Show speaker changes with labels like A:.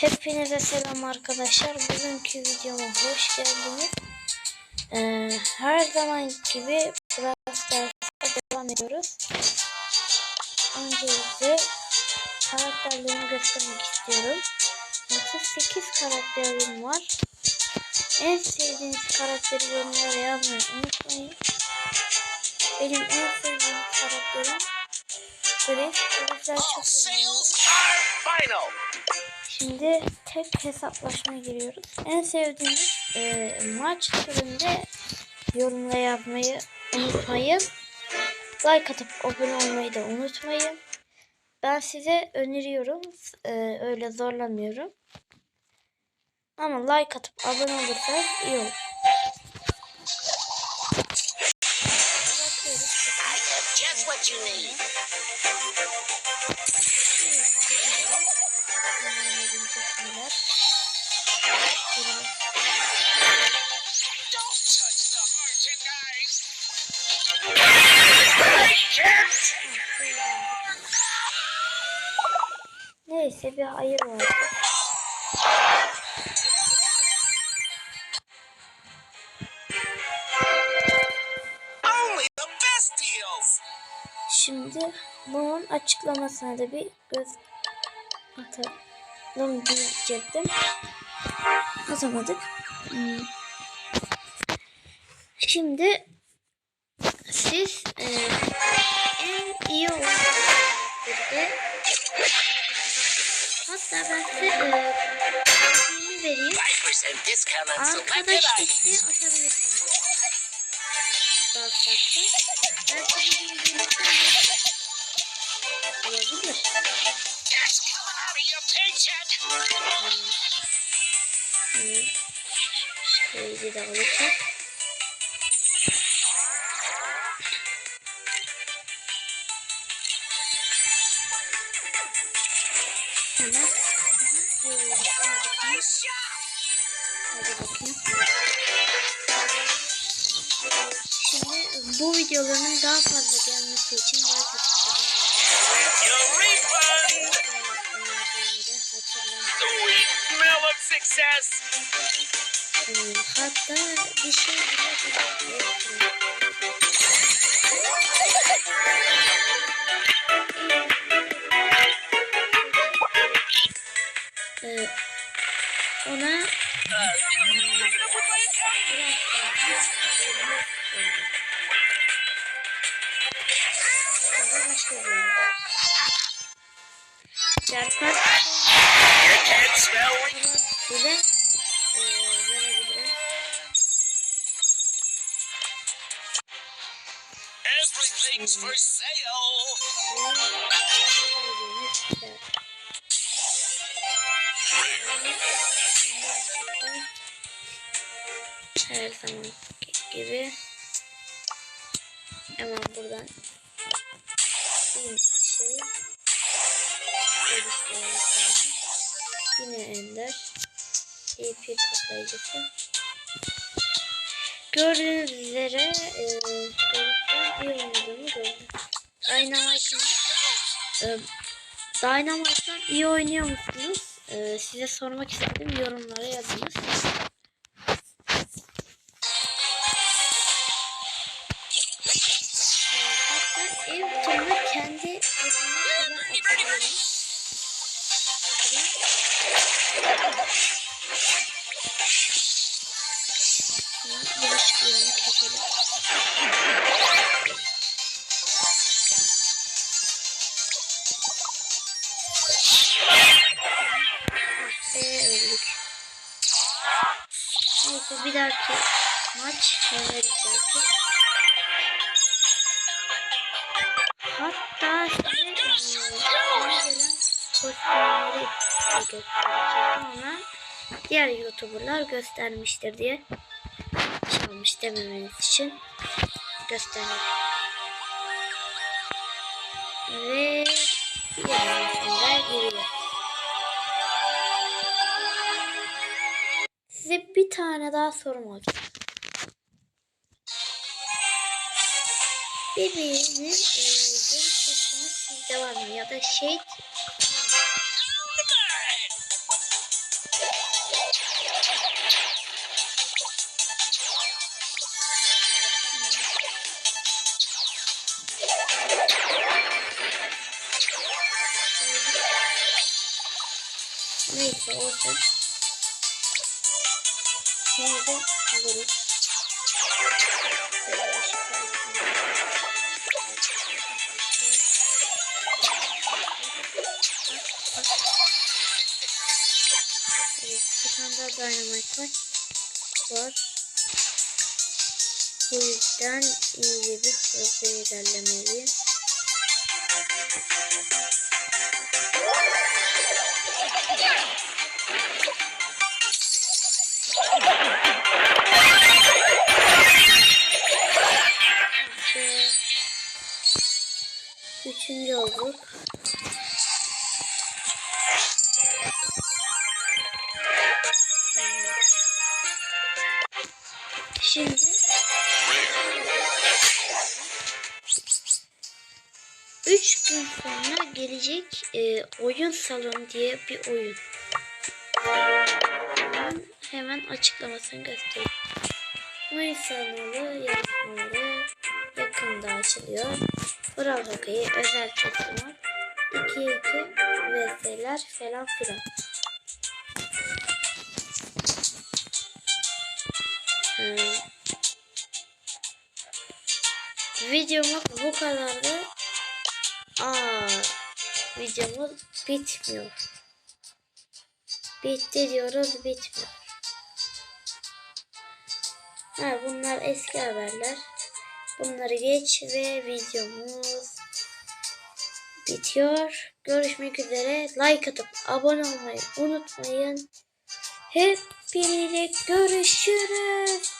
A: Hepinize selam arkadaşlar. Bugünkü videoma hoş geldiniz. Ee, her zaman gibi Brawl devam ediyoruz. Öncelikle karakterlerimi göstermek istiyorum. 38 karakterim var. En sevdiğiniz karakteri yorumlara yazmayı unutmayın. Benim en sevdiğim karakterim Grace. Grace'ler çok.
B: Final.
A: Şimdi tek hesaplaşmaya giriyoruz. En sevdiğiniz e, maç türünde yorumla yazmayı unutmayın. Like atıp abone olmayı da unutmayın. Ben size öneriyorum. E, öyle zorlamıyorum. Ama like atıp abone olursanız iyi olur. Bakıyoruz. Neyse bir hayır oldu. Şimdi bunun açıklamasına da bir göz atalım diyecektim. Atamadık. Hmm. Şimdi siz e, en iyi oyuncuları hatta ben size e, vereyim.
B: 5% discount on selected
A: Arkadaş isteği atabilirsiniz. Ben size bir birlikte olabilir. Hmm. Şeyi de alırsak. Hemen. Hadi bakayım. Şimdi bu videoların daha fazla gelmesi için like
B: success.
A: Hmm, Hatta bir şey bile
B: Everything's for sale.
A: Her zaman gibi hemen buradan bir şey yine ender EP kaplayıcısı gördüğünüz üzere e, görüşten iyi oynadığımı gördüm Dynamite'ın e, Dynamite'dan iyi oynuyor musunuz? E, size sormak istedim yorumlara yazınız. Şimdi bulaşık yerini keselim. Ve öldük. Neyse bir dahaki maç yeneriz belki. Hatta yeni gelen kostümleri de göstereceğim ama diğer youtuberlar göstermiştir diye çalmış dememeniz için göstereyim. Ve. Size bir tane daha sorum olacak. Bebeğinin e, var mı? Ya da şey Neyse olsun. Şimdi de daha dynamite var. var. Bu yüzden iyice bir hızlı ilerlemeliyim. İşte üçüncü olduk. Şimdi üç gün sonra gelecek e, oyun salonu diye bir oyun. Hemen, açıklamasını göstereyim. Oyun salonu yarışmaları yakında açılıyor. Brawl Hockey'i özel kesim 2-2 VS'ler falan filan. Hmm. Videomuz bu kadardı. Aa, videomuz bitmiyor. Bitti diyoruz bitmiyor. Ha, bunlar eski haberler. Bunları geç ve videomuz bitiyor. Görüşmek üzere. Like atıp abone olmayı unutmayın. Hep birlikte görüşürüz.